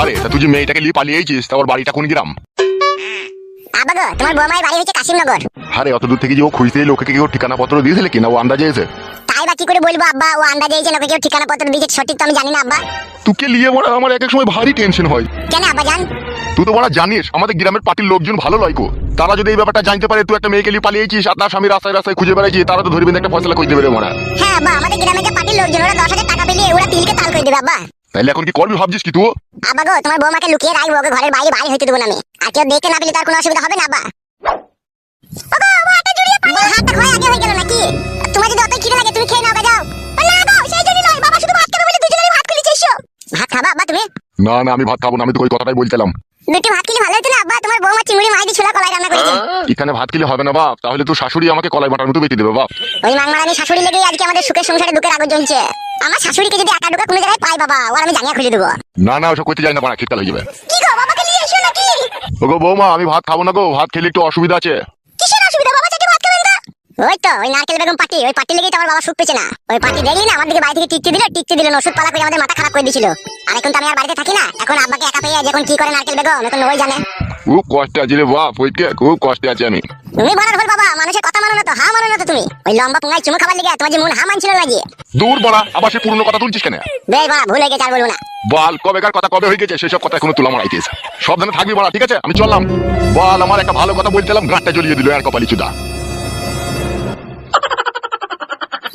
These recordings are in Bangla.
আরে তা তুই যে মেয়েটাকে নিয়ে পালিয়েছিস তা ওর বাড়িটা কোন গ্রাম? আব্বা গো তোমার বৌমায়ের বাড়ি হচ্ছে কাশিমনগর। আরে অত দূর থেকে যে ও খুঁজতে এলো, ওকে কি ঠিকানা পত্র দিয়েছিলে কিনা ও আন্দাজে এসে। তাই বা কি করে বলব আব্বা? ও আন্দাজে এই যে কেউ ঠিকানা পত্র দিয়েছে সঠিক তো আমি জানি না আব্বা। তোকে নিয়ে বড় আমার এক এক সময় ভারী টেনশন হয়। কেন আব্বা জান? তুই তো বড় জানিস আমাদের গ্রামের পার্টির লোকজন ভালো লয় গো তারা যদি এই ব্যাপারটা জানতে পারে তুই একটা মেয়েকে নিয়ে পালিয়েছিস আর তার স্বামী রাস্তায় রাস্তায় খুঁজে বেড়াইছিস তারা তো ধরবেন একটা ফয়সলা কই দেবে রে মনে হ্যাঁ আব্বা আমাদের গ্রামে যে পার্টির লোকজন ওরা দশ হাজার টাকা পেলে ওরা তিলকে তাল করে দেবে আব্বা। তাইলে এখন কি করবি ভাবছিস কি তুই? আব্বা গো তোমার বৌমাকে লুকিয়ে রাখব ওকে ঘরের বাইরে বাইরে হইতে দেবো না আমি। আর কেউ দেখতে না পেলে তার কোনো অসুবিধা হবে না আব্বা? ওগো, ও হাতটা জড়িয়ে পড়ল। হাতটা ক্ষয় আগে হয়ে গেল নাকি? তোমার যদি অতই খিদে লাগে তুমি খেয়ে নাও যাও। ও না গো সেই জন্য নয়। বাবা শুধু ভাত খাবে বলে ভাত এসো। ভাত খাবা তুমি? না না আমি ভাত খাব না আমি তো ওই কথাটাই বলছিলাম। দুটি ভাত খেলে ভালো হতো না আব্বা? তোমার বৌমা চিংড়ি মাছ দিয়ে ছোলা কলাই রান্না করেছে। এখানে ভাত খেলে হবে না বাপ। তাহলে তো শাশুড়ি আমাকে কলাই বাটার মতো বেঁচে দেবে বাপ। ওই মাংমারানি শাশুড়ি লেগেই আজকে আমাদের সুখের সংসারে দুঃখের আগুন জ্বলছে। আমার শাশুড়িকে যদি একা ঢুকা কোনো জায়গায় পাই বাবা ওর আমি জানিয়ে খুলে দেবো। না না ওসব করতে যাই না পাড়া শীতকাল হয়ে যাবে। কি গো বাবাকে নিয়ে এসো নাকি? ওগো বৌমা আমি ভাত খাব না গো ভাত খেলে একটু অসুবিধা আছে। কিসের অসুবিধা বাবা চাচি ভাত খাবেন না? ওই তো ওই নারকেল বেগম পার্টি ওই পার্টি লেগেই তো আমার বাবা সুখ পেছে না। ওই পার্টি দেখলি না আমার দিকে বাড়ি থেকে টিকতে দিল টিকতে দিল না ওষুধ পালা করে আমাদের মাথা খারাপ করে দিয়েছিল। আর এখন তো আমি আর বাড়িতে থাকি না এখন আব্বাকে একা পেয়ে যখন কি করে নারকেল বেগম এখন ওই জানে। খুব কষ্টে আছি রে বাপ ওইকে খুব কষ্টে আছি আমি। তুমি বলার ভুল বাবা মানুষের কথা না তো হা মানো না তো তুমি। ওই লম্বা পুঙ্গাই চুমু খাবার লেগে তোমার যে মন হা মানছিল না গিয়ে। দূর বড়া আবার সে পুরনো কথা তুলছিস কেন? বেশ বাবা ভুল গেছে আর বলব না। বল কবেকার কথা কবে হয়ে গেছে সেসব কথা এখনও তুলা মারাইতিস সাবধানে থাকবি বড়া ঠিক আছে? আমি চললাম। বল আমার একটা ভালো কথা বলছিলাম গাঁটটা জ্বলিয়ে দিল আর কপালি চুদা।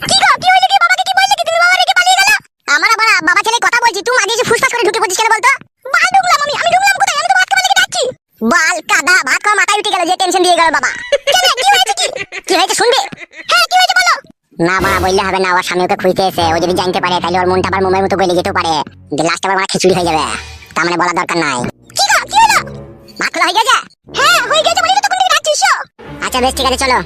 কি গো কি হইল কি? বাবাকে কি বললে কি? তুমি বাবা রেখে পালিয়ে গেল? আমার আবার বাবা ছেলে কথা বলছি তুমি মাঝে এসে ফুসফাস করে ঢুকে পড়ছিস কেন বলতো? বাল ঢুকলাম আমি আমি ঢুকলাম কোথায়? আমি তো ভাত খাবার লেগে বাল কাদা ভাত খাওয়া মাথায় উঠে গেল যে টেনশন দিয়ে গেল বাবা। কি হয়েছে শুনবে? হ্যাঁ কি হয়েছে বলো? না বা বললে হবে না ওর স্বামী ওকে খুঁজতে এসে ও যদি জানতে পারে তাহলে ওর মনটা আবার মুম্বাইয়ের মতো গলে যেতেও পারে। যে লাস্ট আবার খিচুড়ি হয়ে যাবে। তার মানে বলা দরকার নাই। কি গো কি হলো? ভাত খোলা হয়ে গেছে? হ্যাঁ হয়ে গেছে বলে তো কোন দিকে আচ্ছা বেশ ঠিক আছে চলো।